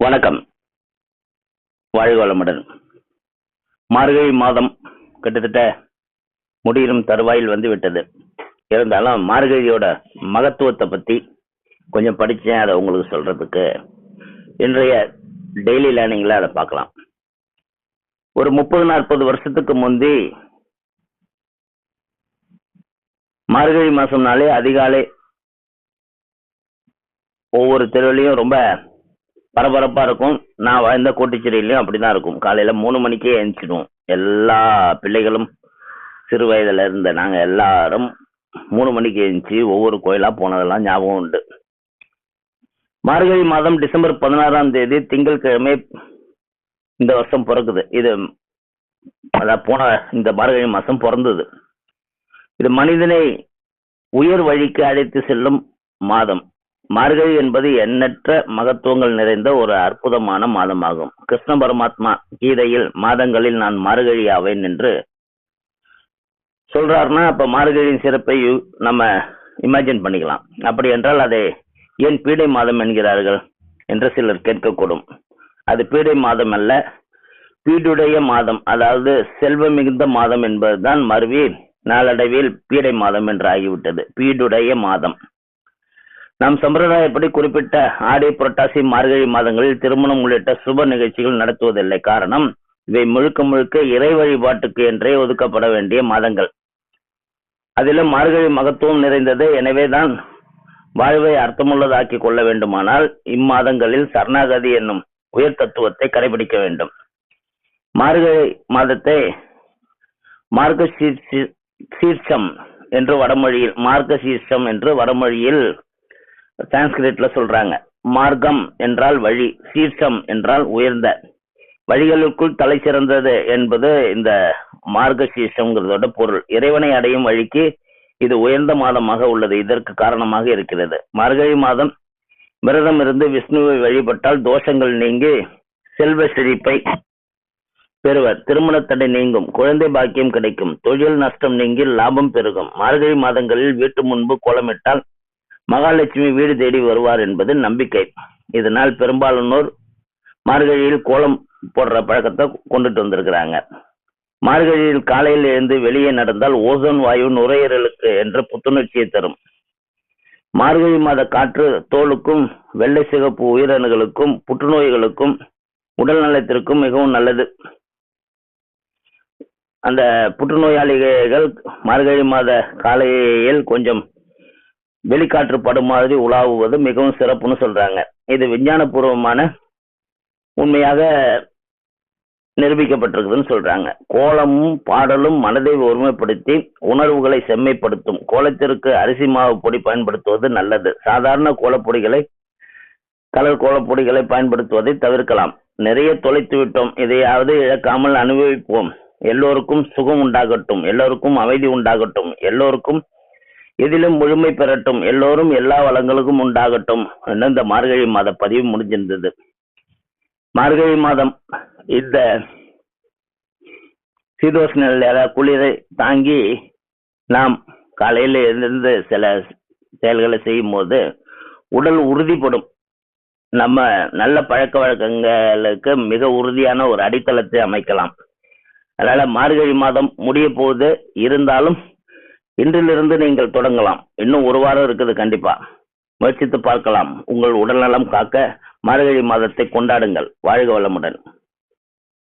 வணக்கம். வாழ்க வளமுடன் மார்கழி மாதம் கிட்டத்தட்ட முடியும் தருவாயில் வந்து விட்டது இருந்தாலும் மார்கழியோட மகத்துவத்தை பத்தி கொஞ்சம் படிச்சேன் அதை உங்களுக்கு சொல்றதுக்கு இன்றைய டெய்லி லேர்னிங்ல அதை பார்க்கலாம். ஒரு முப்பது நாற்பது வருஷத்துக்கு முந்தி மார்கழி மாசம்னாலே அதிகாலை ஒவ்வொரு தெருவிலையும் ரொம்ப பரபரப்பா இருக்கும். நான் வாழ்ந்த கோட்டிச்சேரியிலையும் அப்படிதான் இருக்கும். காலையில மூணு மணிக்கே எழுந்திச்சிடுவோம் எல்லா பிள்ளைகளும் சிறு வயதுல இருந்த நாங்க எல்லாரும் மூணு மணிக்கு எழுந்துச்சு ஒவ்வொரு கோயிலா போனதெல்லாம் ஞாபகம் உண்டு. மார்கழி மாதம் டிசம்பர் பதினாறாம் தேதி திங்கட்கிழமை இந்த வருஷம் பிறக்குது. இது அதான் போன இந்த மார்கழி மாதம் பிறந்தது. இது மனிதனை உயர் வழிக்கு அழைத்து செல்லும் மாதம். மார்கழி என்பது எண்ணற்ற மகத்துவங்கள் நிறைந்த ஒரு அற்புதமான மாதமாகும். கிருஷ்ண பரமாத்மா கீதையில் மாதங்களில் நான் மார்கழி ஆவேன் என்று சொல்றாருன்னா அப்ப மார்கழியின் சிறப்பை நம்ம இமேஜின் பண்ணிக்கலாம். அப்படி என்றால் அதை ஏன் பீடை மாதம் என்கிறார்கள் என்று சிலர் கேட்கக்கூடும். அது பீடை மாதம் அல்ல பீடுடைய மாதம் அதாவது செல்வம் மிகுந்த மாதம் என்பதுதான் மருவி நாளடைவில் பீடை மாதம் என்று ஆகிவிட்டது. பீடுடைய மாதம். நம் சம்பிரதாயப்படி குறிப்பிட்ட ஆடி புரட்டாசி மார்கழி மாதங்களில் திருமணம் உள்ளிட்ட சுப நிகழ்ச்சிகள் நடத்துவதில்லை. காரணம் இவை முழுக்க முழுக்க இறை வழிபாட்டுக்கு என்றே ஒதுக்கப்பட வேண்டிய மாதங்கள். அதிலும் மார்கழி மகத்துவம் நிறைந்தது எனவேதான் வாழ்வை அர்த்தமுள்ளதாக்கி கொள்ள வேண்டுமானால் இம்மாதங்களில் சரணாகதி என்னும் உயர் தத்துவத்தை கடைபிடிக்க வேண்டும். மார்கழி மாதத்தை மார்க்க சீர்ஷி- சீர்ஷம் என்று வடமொழியில் மார்க்க சீர்ஷம் என்று வடமொழியில் சான்ஸ்கிரிட்ல சொல்றாங்க. மார்க்கம் என்றால் வழி சீர்ஷம் என்றால் உயர்ந்த. வழிகளுக்குள் தலை சிறந்தது என்பது இந்த மார்க்க சீர்ஷம்ங்கிறதோட பொருள். இறைவனை அடையும் வழிக்கு இது உயர்ந்த மாதமாக உள்ளது. இதற்கு காரணமாக இருக்கிறது. மார்கழி மாதம் விரதம் இருந்து விஷ்ணுவை வழிபட்டால் தோஷங்கள் நீங்கி செல்வ செழிப்பை பெறுவர். திருமண தடை நீங்கும். குழந்தை பாக்கியம் கிடைக்கும். தொழில் நஷ்டம் நீங்கி லாபம் பெருகும். மார்கழி மாதங்களில் வீட்டு முன்பு கோலமிட்டால் மகாலட்சுமி வீடு தேடி வருவார் என்பது நம்பிக்கை. இதனால் பெரும்பாலானோர் மார்கழியில் கோலம் போடுற பழக்கத்தை கொண்டுட்டு வந்திருக்கிறாங்க. மார்கழியில் காலையில் எழுந்து வெளியே நடந்தால் ஓசோன் வாயு நுரையீரலுக்கு என்ற புத்துணர்ச்சியை தரும். மார்கழி மாத காற்று தோலுக்கும் வெள்ளை சிகப்பு உயிரணுகளுக்கும் புற்றுநோய்களுக்கும் உடல் நலத்திற்கும் மிகவும் நல்லது. அந்த புற்றுநோயாளிகள் மார்கழி மாத காலையில் கொஞ்சம் வெளிக்காற்று படும் மாதிரி உலாவுவது மிகவும் சிறப்புன்னு சொல்றாங்க. இது விஞ்ஞானபூர்வமான உண்மையாக நிரூபிக்கப்பட்டிருக்குதுன்னு சொல்றாங்க. கோலமும் பாடலும் மனதை ஒருமைப்படுத்தி உணர்வுகளை செம்மைப்படுத்தும். கோலத்திற்கு அரிசி மாவு பொடி பயன்படுத்துவது நல்லது. சாதாரண கோலப்பொடிகளை கலர் கோலப்பொடிகளை பயன்படுத்துவதை தவிர்க்கலாம். நிறைய தொலைத்து விட்டோம். இதையாவது இழக்காமல் அனுபவிப்போம். எல்லோருக்கும் சுகம் உண்டாகட்டும். எல்லோருக்கும் அமைதி உண்டாகட்டும். எல்லோருக்கும் எதிலும் முழுமை பெறட்டும். எல்லோரும் எல்லா வளங்களுக்கும் உண்டாகட்டும் இந்த மார்கழி மாத பதிவு முடிஞ்சிருந்தது. மார்கழி மாதம் இந்த சீதோஷ்ண குளிரை தாங்கி நாம் காலையில் எழுந்திருந்து சில செயல்களை செய்யும் போது உடல் உறுதிப்படும். நம்ம நல்ல பழக்க வழக்கங்களுக்கு மிக உறுதியான ஒரு அடித்தளத்தை அமைக்கலாம். அதனால மார்கழி மாதம் முடிய போது இருந்தாலும் இன்றிலிருந்து நீங்கள் தொடங்கலாம். இன்னும் ஒரு வாரம் இருக்குது கண்டிப்பா. முயற்சித்து பார்க்கலாம். உங்கள் உடல்நலம் காக்க மார்கழி மாதத்தை கொண்டாடுங்கள். வாழ்க வளமுடன்.